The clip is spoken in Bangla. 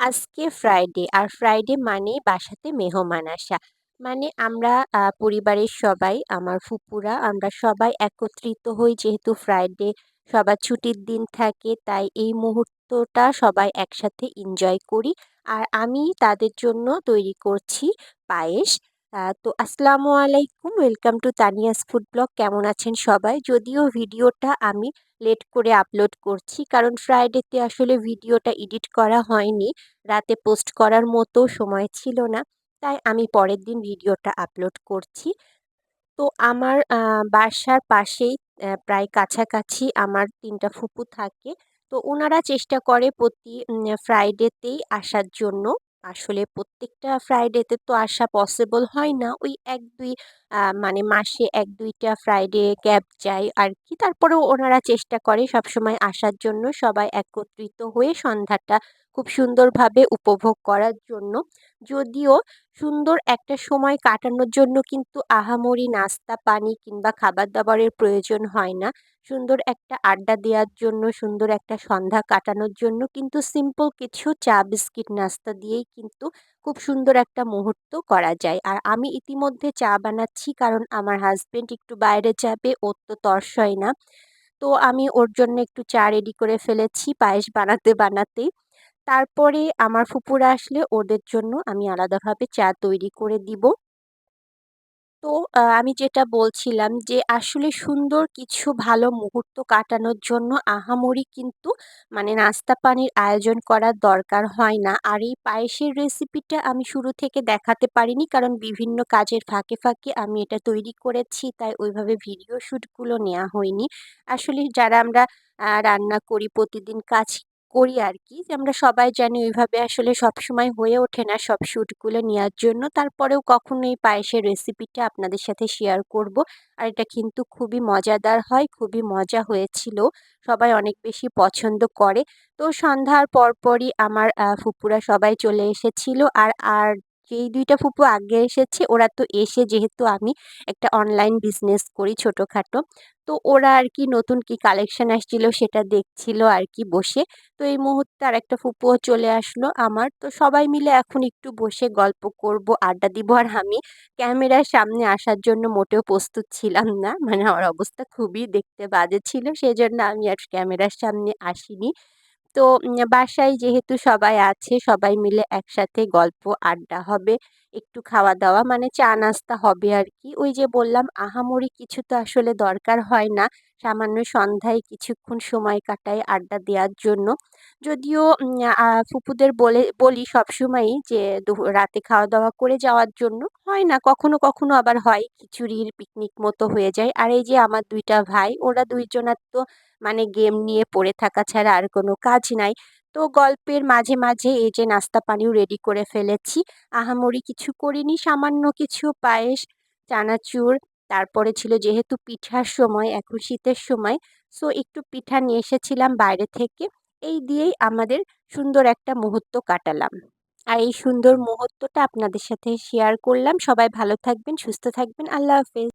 আজকে ফ্রাইডে আর ফ্রাইডে মানে বাসাতে মেহমান আসা। মানে আমরা পরিবারের সবাই, আমার ফুপুরা, আমরা সবাই একত্রিত হই যেহেতু ফ্রাইডে সবার ছুটির দিন থাকে, তাই এই মুহূর্তটা সবাই একসাথে এনজয় করি। আর আমি তাদের জন্য তৈরি করছি পায়েস। তো আসসালামু আলাইকুম, welcome to Tania's food blog. কেমন আছেন সবাই? যদিও ভিডিওটা আমি লেট করে আপলোড করছি, কারণ ফ্রাইডেতে আসলে ভিডিওটা এডিট করা হয়নি। রাতে পোস্ট করার মতো সময় ছিল না, তাই আমি পরের দিন ভিডিওটা আপলোড করছি। তো আমার বাসার পাশেই প্রায় কাছাকাছি আমার তিনটা ফুপু থাকে। তো ওনারা চেষ্টা করে প্রতি ফ্রাইডেতেই আসার জন্য। আসলে প্রত্যেকটা ফ্রাইডেতে তো আসা পসিবল হয় না। ওই এক, দুই মানে মাসে এক, দুইটা ফ্রাইডে ক্যাব যায় আর কি তারপরেও ওনারা চেষ্টা করে সবসময় আসার জন্য সবাই একত্রিত হয়ে সন্ধ্যাটা খুব সুন্দরভাবে উপভোগ করার জন্য। যদিও সুন্দর একটা সময় কাটানোর জন্য কিন্তু আহামরি নাস্তা, পানি কিংবা খাবার দাবারের প্রয়োজন হয় না। সুন্দর একটা আড্ডা দেওয়ার জন্য, সুন্দর একটা সন্ধ্যা কাটানোর জন্য কিন্তু সিম্পল কিছু চা, বিস্কিট নাস্তা দিয়েই কিন্তু খুব সুন্দর একটা মুহূর্ত করা যায়। আর আমি ইতিমধ্যে চা বানাচ্ছি কারণ আমার হাজবেন্ড একটু বাইরে যাবে, ওর তো তর্স হয় না। তো আমি ওর জন্য একটু চা রেডি করে ফেলেছি, পায়েস বানাতে, বানাতেই। তারপরে আমার ফুপুরা আসলে ওদের জন্য আমি আলাদাভাবে চা তৈরি করে দিব তো আমি যেটা বলছিলাম যে আসলে সুন্দর কিছু ভালো মুহূর্ত কাটানোর জন্য আহামরি কিন্তু মানে নাস্তা পানির আয়োজন করার দরকার হয় না। আর এই পায়েসের রেসিপিটা আমি শুরু থেকে দেখাতে পারিনি কারণ বিভিন্ন কাজের ফাঁকে, ফাঁকে আমি এটা তৈরি করেছি তাই ওইভাবে ভিডিও শ্যুটগুলো নেওয়া হয়নি। আসলে যারা আমরা রান্না করি প্রতিদিন কাজ করি আর কি যে, আমরা সবাই জানি ওইভাবে আসলে সব সময় হয়ে ওঠে না সব শ্যুটগুলো নেওয়ার জন্য। তারপরেও কখনো এই পায়েসের রেসিপিটা আপনাদের সাথে শেয়ার করব। আর এটা কিন্তু খুবই মজাদার হয়, খুবই মজা হয়েছিল। সবাই অনেক বেশি পছন্দ করে। তো সন্ধ্যার পরপরই আমার ফুপুরা সবাই চলে এসেছিল। আর আর যেই দুইটা ফুপু আগে এসেছে, ওরা তো এসে যেহেতু আমি একটা অনলাইন বিজনেস করি ছোটোখাটো। তো ওরা আর কি নতুন কি কালেকশন আসছিল সেটা দেখছিল আর কি বসে। তো এই মুহূর্তে আর একটা ফুপুও চলে আসলো আমার। তো সবাই মিলে এখন একটু বসে গল্প করব, আড্ডা দিব। আর আমি ক্যামেরার সামনে আসার জন্য মোটেও প্রস্তুত ছিলাম না। মানে আমার অবস্থা খুবই দেখতে বাজে ছিল, সেজন্য আমি আর ক্যামেরার সামনে আসিনি। তো বাসায় যেহেতু সবাই আছে সবাই মিলে একসাথে গল্প আড্ডা হবে। একটু খাওয়া দাওয়া মানে চা নাস্তা হবে আর কি ওই যে বললাম, আহামরি কিছু তো আসলে দরকার হয় না। সামান্য সন্ধ্যায় কিছুক্ষণ সময় কাটায় আড্ডা দেওয়ার জন্য। যদিও ফুপুদের বলে, বলি সবসময়ই যে রাতে খাওয়া দাওয়া করে যাওয়ার জন্য। হয় না, কখনো কখনো আবার হয়, খিচুড়ির পিকনিক মতো হয়ে যায়। আর এই যে আমার দুইটা ভাই, ওরা দুইজনার তো মানে গেম নিয়ে পড়ে থাকা ছাড়া আর কোনো কাজ নাই। তো গল্পের মাঝে মাঝে এই যে নাস্তা পানিও রেডি করে ফেলেছি। আহামরি কিছু করিনি, সামান্য কিছু পায়েস, চানাচুর, তারপরে ছিল যেহেতু পিঠার সময়, এখন শীতের সময় সো একটু পিঠা নিয়ে এসেছিলাম বাইরে থেকে। এই দিয়েই আমাদের সুন্দর একটা মুহূর্ত কাটালাম। আর এই সুন্দর মুহূর্তটা আপনাদের সাথে শেয়ার করলাম। সবাই ভালো থাকবেন, সুস্থ থাকবেন। আল্লাহ হাফেজ।